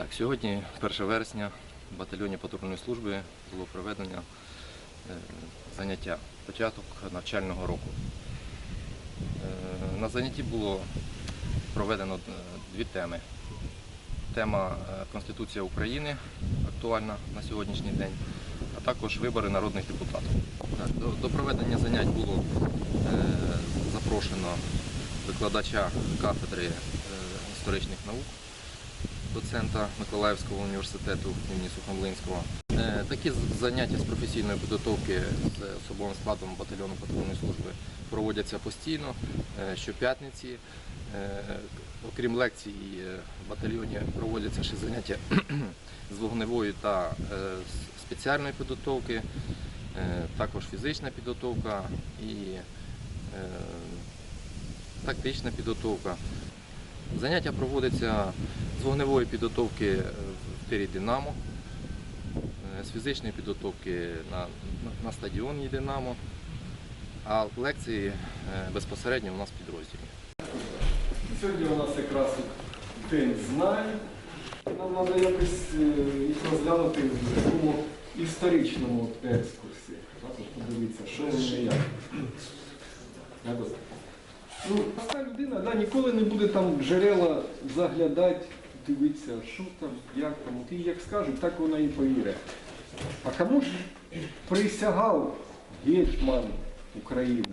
Так, сьогодні, 1 вересня, в батальйоні патрульної служби було проведено е, заняття, початок навчального року. Е, На занятті було проведено е, дві теми. Тема Конституція України актуальна на сьогоднішній день, а також вибори народних депутатів. До, проведення занять було запрошено викладача кафедри історичних наук доцента Миколаївського університету імені Сухомлинського. Е, Такі заняття з професійної підготовки з особовим складом батальйону патрульної служби проводяться постійно, е, щоп'ятниці. Е, Окрім лекцій, в батальйоні проводяться ще заняття з вогневої та спеціальної підготовки, також фізична підготовка і тактична підготовка. Заняття проводяться з вогневої підготовки е, в тирі Динамо, е, з фізичної підготовки на, на, стадіоні Динамо, а лекції е, безпосередньо у нас в підрозділі. Сьогодні у нас якраз день знань. Нам треба якось їх розглянути в такому історичному екскурсі. Подивитися, що вони як. Ну, проста людина да, ніколи не буде там джерела заглядати, дивитися, що там, як там. Їй як скажуть, так вона і повірить. А кому ж присягав гетьман України?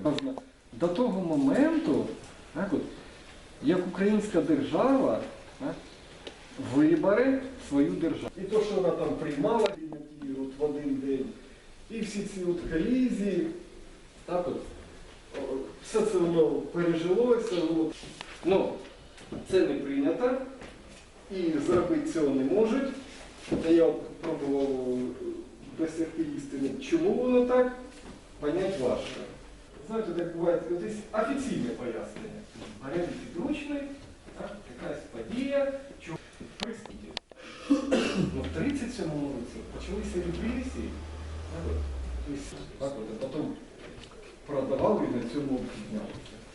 До того моменту, так от, як українська держава так, вибере свою державу. І то, що вона там приймала от в один день, і всі ці от колізії, так от, все це воно вот, ну, ну, Це не прийнято і зробити цього не можуть. Я пробував досягти істини. Ну, чому воно так? Понять важко. Знаєте, так буває десь офіційне пояснення. Варіант підручний, якась подія, чому. Ну, В 37 році почалися репресії. 老女人这么漂亮。